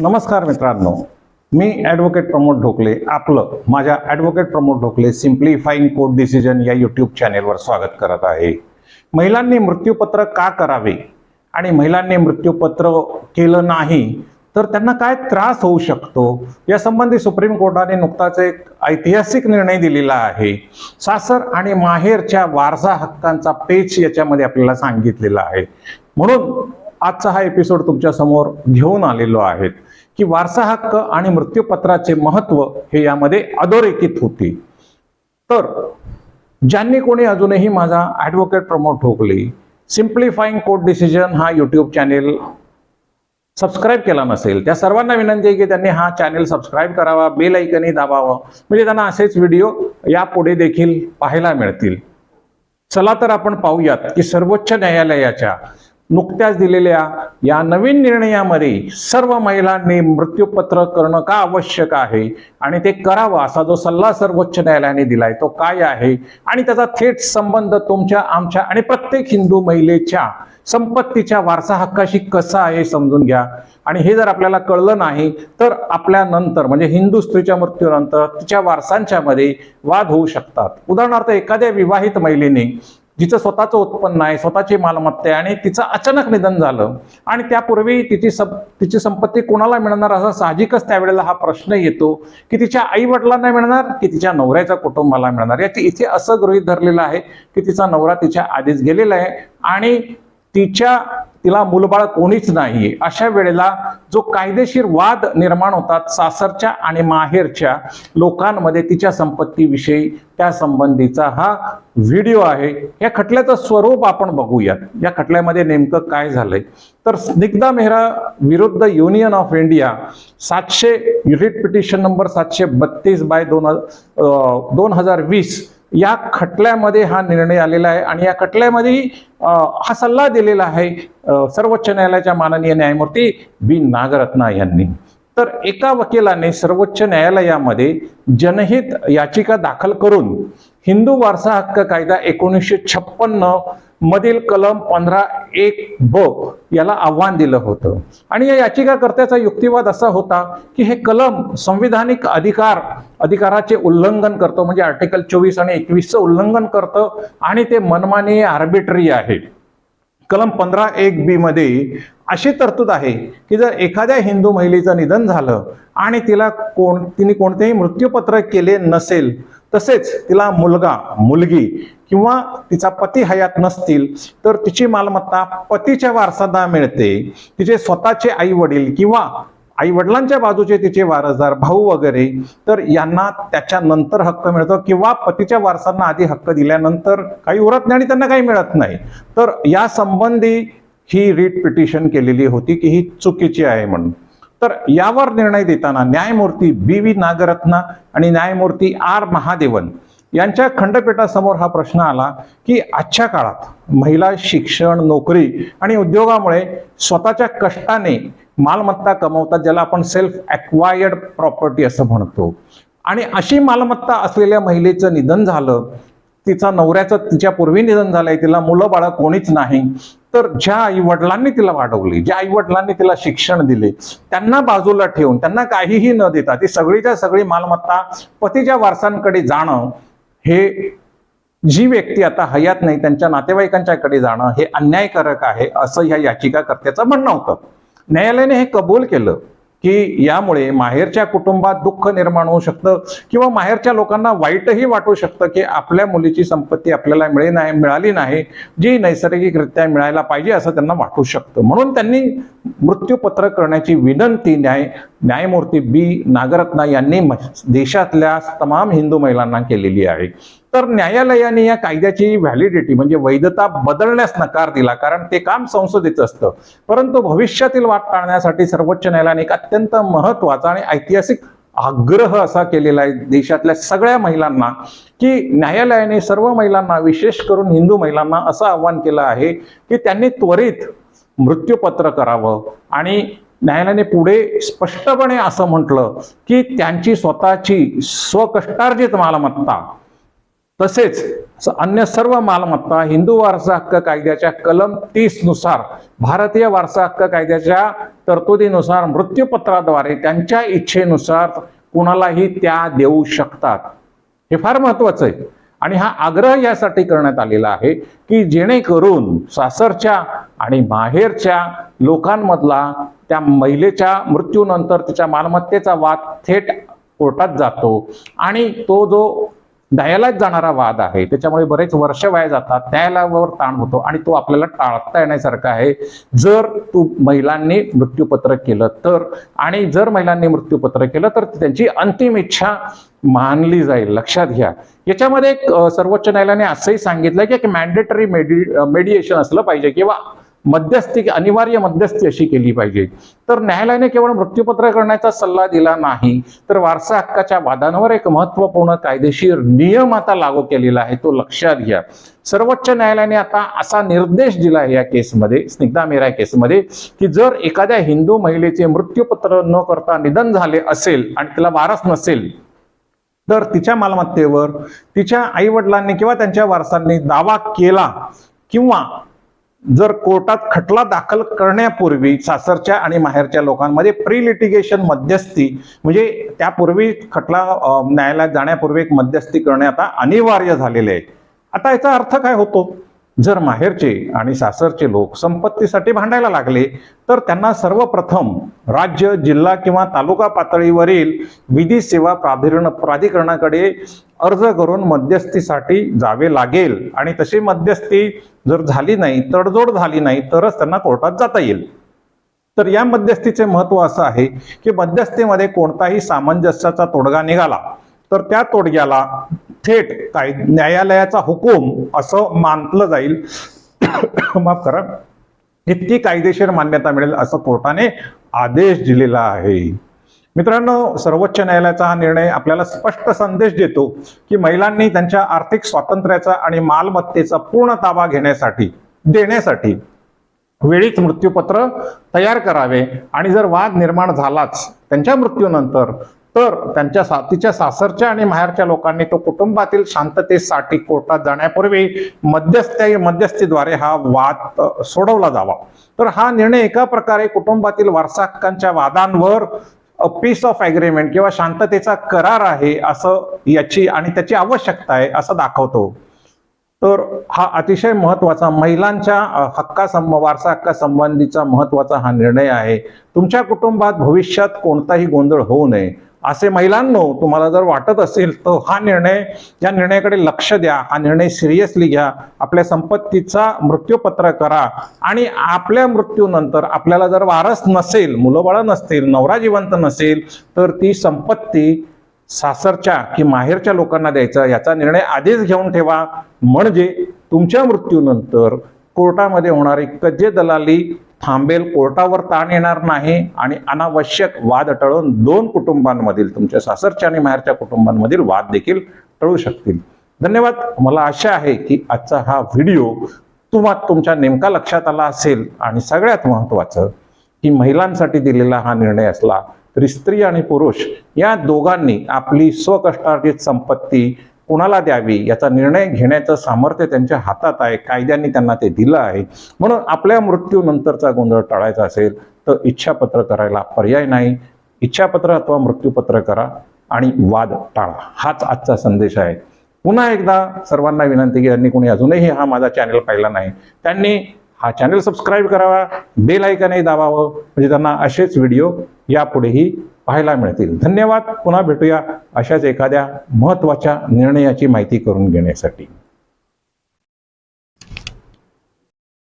नमस्कार मित्रांनो. मी ॲडव्होकेट प्रमोद ढोकले. आपलं माझ्या advocate Pramod Dhokale simplifying court decision या यूट्यूब चॅनेलवर स्वागत करत आहे. महिलांनी मृत्यूपत्र का करावे आणि महिलांनी मृत्यूपत्र केलं नाही तर त्यांना काय त्रास होऊ शकतो? यासंबंधी सुप्रीम कोर्टाने नुकताच एक ऐतिहासिक निर्णय दिलेला आहे. सासर आणि माहेरच्या वारसा हक्कांचा पेच याच्यामध्ये आपल्याला सांगितलेला आहे. म्हणून आजचा हा एपिसोड तुमच्यासमोर घेऊन आलेलो आहेत की वारसा हक्क आणि मृत्यूपत्राचे महत्त्व हे यामध्ये अधोरेखित होते. तर ज्यांनी कोणी अजूनही माझा advocate Pramod Thokale simplifying court decision हा यूट्यूब चॅनेल सबस्क्राईब केला नसेल त्या सर्वांना विनंती आहे की त्यांनी हा चॅनेल सबस्क्राईब करावा बेल ऐकनही दाबावं. म्हणजे त्यांना असेच व्हिडिओ यापुढे देखील पाहायला मिळतील. चला तर आपण पाहूयात की सर्वोच्च न्यायालयाच्या नुकत्याच दिलेल्या या नवीन निर्णयामध्ये सर्व महिलांनी मृत्यूपत्र करणं का आवश्यक आहे? आणि ते करावं असा जो सल्ला सर्वोच्च न्यायालयाने दिलाय तो काय आहे? आणि त्याचा थेट संबंध तुमच्या आमच्या आणि प्रत्येक हिंदू महिलेच्या संपत्तीच्या वारसा हक्काशी कसा आहे समजून घ्या. आणि हे जर आपल्याला कळलं नाही तर आपल्या नंतर म्हणजे हिंदू स्त्रीच्या मृत्यूनंतर तिच्या वारसांच्या मध्ये वाद होऊ शकतात. उदाहरणार्थ एखाद्या विवाहित महिलेने जिचं स्वतःचं उत्पन्न आहे स्वतःची मालमत्ता आहे आणि तिचं अचानक निधन झालं आणि त्यापूर्वी तिची सप तिची संपत्ती कोणाला मिळणार असा साहजिकच त्यावेळेला हा प्रश्न येतो की तिच्या आई वडिलांना मिळणार की तिच्या नवऱ्याच्या कुटुंबाला मिळणार? याची इथे असं गृहीत धरलेलं आहे की तिचा नवरा तिच्या आधीच गेलेला आहे आणि तिच्या तिला मुलबाळ कोणीच नाहीये अशा वेळेला जो कायदेशीर वाद निर्माण होतात सासरच्या आणि माहेरच्या लोकांमध्ये तिच्या संपत्तीविषयी त्या संबंधीचा हा व्हिडिओ आहे. या खटल्याचं स्वरूप आपण बघूयात. या खटल्यामध्ये नेमकं काय झालंय? तर स्निग्धा मेहरा विरुद्ध युनियन ऑफ इंडिया सातशे युनिट पिटिशन नंबर सातशे बत्तीस बाय दोन दोन हजार वीस या खटल्यामध्ये हा निर्णय आलेला आहे आणि या खटल्यामध्ये हा सल्ला दिलेला आहे सर्वोच्च न्यायालयाच्या माननीय न्यायमूर्ती बी. नागरत्ना यांनी. तर एका वकिलाने सर्वोच्च न्यायालयामध्ये जनहित याचिका दाखल करून हिंदू वारसा हक्क कायदा एकोणीसशे छप्पन्न मधील कलम पंधरा एक ब याला आव्हान दिलं होतं. आणि या याचिकाकर्त्याचा युक्तिवाद असा होता की हे कलम संविधानिक अधिकार अधिकाराचे उल्लंघन करतं म्हणजे आर्टिकल चोवीस आणि एकवीसचं उल्लंघन करतं आणि ते मनमानी आर्बिट्री आहे. कलम पंधरा एक बी मध्ये अशी तरतूद आहे की जर एखाद्या हिंदू महिलेचं निधन झालं आणि तिला कोण तिने कोणतेही मृत्यूपत्र केले नसेल तसेच तिला मुलगा मुलगी किंवा तिचा पती हयात नसतील तर तिची मालमत्ता पतीच्या वारसांना मिळते. तिचे स्वतःचे आई वडील किंवा आई वडिलांच्या बाजूचे तिचे वारसदार भाऊ वगैरे तर यांना त्याच्यानंतर हक्क मिळतो किंवा पतीच्या वारसांना आधी हक्क दिल्यानंतर काही उरत नाही आणि त्यांना काही मिळत नाही. तर या संबंधी ही रीट पिटिशन केलेली होती की ही चुकीची आहे म्हणून. तर यावर निर्णय देताना न्यायमूर्ती बी व्ही नागरत्ना आणि न्यायमूर्ती आर महादेवन यांच्या खंडपीठासमोर हा प्रश्न आला की आजच्या काळात महिला शिक्षण नोकरी आणि उद्योगामुळे स्वतःच्या कष्टाने मालमत्ता कमवतात ज्याला आपण सेल्फ ॲक्वायर्ड प्रॉपर्टी असं म्हणतो. आणि अशी मालमत्ता असलेल्या महिलेचं निधन झालं तिचा नवऱ्याचं तिच्या पूर्वी निधन झालंय तिला मुलं बाळं कोणीच नाही. तर ज्या आई वडिलांनी तिला वाढवली ज्या आई वडिलांनी तिला शिक्षण दिले त्यांना बाजूला ठेवून त्यांना काहीही न देता ती सगळीच्या सगळी मालमत्ता पतीच्या वारसांकडे जाणं हे जी व्यक्ती आता हयात नाही त्यांच्या नातेवाईकांच्याकडे जाणं हे अन्यायकारक आहे असं ह्या याचिकाकर्त्याचं म्हणणं होतं. न्यायालयाने हे कबूल केलं. की यामुळे माहेरच्या कुटुंबात दुःख निर्माण होऊ शकतं किंवा माहेरच्या लोकांना वाईटही वाटू शकतं की आपल्या मुलीची संपत्ती आपल्याला मिळे नाही मिळाली नाही जी नैसर्गिकरित्या मिळायला पाहिजे असं त्यांना वाटू शकतं. म्हणून त्यांनी मृत्यूपत्र करण्याची विनंती न्याय न्यायमूर्ती बी. नागरत्ना यांनी म- देशातल्या तमाम हिंदू महिलांना केलेली आहे. तर न्यायालयाने या कायद्याची व्हॅलिडिटी म्हणजे वैधता बदलण्यास नकार दिला कारण ते काम संसदेचं असतं. परंतु भविष्यातील वाट टाळण्यासाठी सर्वोच्च न्यायालयाने एक अत्यंत महत्त्वाचा आणि ऐतिहासिक आग्रह असा केलेला आहे देशातल्या सगळ्या महिलांना की न्यायालयाने सर्व महिलांना विशेष करून हिंदू महिलांना असं आव्हान केलं आहे की त्यांनी त्वरित मृत्यूपत्र करावं आणि न्यायालयाने पुढे स्पष्टपणे असं म्हटलं की त्यांची स्वतःची स्वकष्टार्जित मालमत्ता तसेच अन्य सर्व मालमत्ता हिंदू वारसा हक्क कायद्याच्या कलम तीसनुसार भारतीय वारसा हक्क कायद्याच्या तरतुदीनुसार मृत्यूपत्राद्वारे त्यांच्या इच्छेनुसार कुणालाही त्या देऊ शकतात. हे फार महत्वाचं आहे. आणि हा आग्रह यासाठी करण्यात आलेला आहे की जेणेकरून सासरच्या आणि माहेरच्या लोकांमधला त्या महिलेच्या मृत्यूनंतर तिच्या मालमत्तेचा वाद थेट कोर्टात जातो. आणि तो जो न्यायालयात जाणारा वाद आहे त्याच्यामुळे बरेच वर्ष वाया जातात न्यायालयावर ताण होतो आणि तो आपल्याला टाळता येण्यासारखा आहे. जर तू महिलांनी मृत्यूपत्र केलं तर आणि जर महिलांनी मृत्यूपत्र केलं तर त्यांची अंतिम इच्छा मानली जाईल. लक्षात घ्या. याच्यामध्ये एक सर्वोच्च न्यायालयाने असंही सांगितलं की एक मॅन्डेटरी मेडि मेडिएशन असलं पाहिजे किंवा मध्यस्थी अनिवार्य मध्यस्थी अशी केली पाहिजे. तर न्यायालयाने केवळ मृत्यूपत्र करण्याचा सल्ला दिला नाही तर वारसा हक्काच्या वादांवर एक महत्त्वपूर्ण कायदेशीर नियम आता लागू केलेला आहे तो लक्षात घ्या. सर्वोच्च न्यायालयाने आता असा निर्देश दिला आहे या केसमध्ये स्निग्धा मेरा केसमध्ये की जर एखाद्या हिंदू महिलेचे मृत्यूपत्र न करता निधन झाले असेल आणि तिला वारस नसेल तर तिच्या मालमत्तेवर तिच्या आई वडिलांनी किंवा त्यांच्या वारसांनी दावा केला किंवा जर कोर्टात खटला दाखल करण्यापूर्वी सासरच्या आणि माहेरच्या लोकांमध्ये प्री लिटिगेशन मध्यस्थी म्हणजे त्यापूर्वी खटला न्यायालयात जाण्यापूर्वी एक मध्यस्थी करणे आता अनिवार्य झालेले आहे. आता याचा अर्थ काय होतो? जर माहेरचे आणि सासरचे लोक संपत्तीसाठी भांडायला लागले तर त्यांना सर्वप्रथम राज्य जिल्हा किंवा तालुका पातळीवरील विधी सेवा प्राधिकरण प्राधिकरणाकडे अर्ज करून मध्यस्थीसाठी जावे लागेल. आणि तशी मध्यस्थी जर झाली नाही तडजोड झाली नाही तरच त्यांना कोर्टात जाता येईल. तर या मध्यस्थीचे महत्त्व असं आहे की मध्यस्थीमध्ये कोणताही सामंजस्याचा तोडगा निघाला तर त्या तोडग्याला थेट काय न्यायालयाचा हुकूम असं मानलं जाईल. माफ करा. इतकी कायदेशीर मान्यता मिळेल असं कोर्टाने आदेश दिलेला आहे. मित्रांनो सर्वोच्च न्यायालयाचा हा निर्णय आपल्याला स्पष्ट संदेश देतो की महिलांनी त्यांच्या आर्थिक स्वातंत्र्याचा आणि मालमत्तेचा पूर्ण ताबा घेण्यासाठी देण्यासाठी वेळीच मृत्यूपत्र तयार करावे. आणि जर वाद निर्माण झालाच त्यांच्या मृत्यूनंतर तर त्यांच्या सा तिच्या सासरच्या आणि माहेरच्या लोकांनी तो कुटुंबातील शांततेसाठी कोर्टात जाण्यापूर्वी मध्यस्थी मध्यस्थीद्वारे हा वाद सोडवला जावा. तर हा निर्णय एका प्रकारे कुटुंबातील वारसा हक्कांच्या वादांवर पीस ऑफ ॲग्रीमेंट किंवा शांततेचा करार आहे असं याची आणि त्याची आवश्यकता आहे असं दाखवतो. तर हा अतिशय महत्त्वाचा महिलांच्या हक्कासंब वारसा हक्कासंबंधीचा महत्त्वाचा हा निर्णय आहे. तुमच्या कुटुंबात भविष्यात कोणताही गोंधळ होऊ नये. असे महिलांनो तुम्हाला जर वाटत असेल तर हा निर्णय या निर्णयाकडे लक्ष द्या. हा निर्णय सिरियसली घ्या. आपल्या संपत्तीचा मृत्यूपत्र करा. आणि आपल्या मृत्यूनंतर आपल्याला जर वारस नसेल मुलं बाळं नसतील नवरा जिवंत नसेल तर ती संपत्ती सासरच्या की माहेरच्या लोकांना द्यायचा. याचा निर्णय आधीच घेऊन ठेवा. म्हणजे तुमच्या मृत्यूनंतर कोर्टामध्ये होणारी कज्जे दलाली थांबेल कोर्टावर ताण येणार नाही आणि अनावश्यक वाद टळून दोन कुटुंबांमधील तुमच्या सासरच्या आणि माहेरच्या कुटुंबांमधील वाद देखील टळू शकतील. धन्यवाद. मला आशा आहे की आजचा हा व्हिडिओ तुम्हा तुमच्या नेमका लक्षात आला असेल आणि सगळ्यात महत्त्वाचं की महिलांसाठी दिलेला हा निर्णय असला तरी स्त्री आणि पुरुष या दोघांनी आपली स्वकष्टार्जित संपत्ती कुणाला द्यावी याचा निर्णय घेण्याचं सामर्थ्य त्यांच्या हातात आहे कायद्यांनी त्यांना ते दिलं आहे. म्हणून आपल्या मृत्यूनंतरचा गोंधळ टाळायचा असेल तर इच्छापत्र करायला पर्याय नाही. इच्छापत्र अथवा मृत्यूपत्र करा आणि वाद टाळा. हाच आजचा संदेश आहे. पुन्हा एकदा सर्वांना विनंती की ज्यांनी कोणी अजूनही हा माझा चॅनल पाहिला नाही त्यांनी हा चॅनल सबस्क्राईब करावा बेल ऐकनही दाबावं म्हणजे त्यांना असेच व्हिडिओ यापुढेही पाहायला मिळतील. धन्यवाद. पुन्हा भेटूया अशाच एखाद्या महत्त्वाच्या निर्णयाची माहिती करून घेण्यासाठी.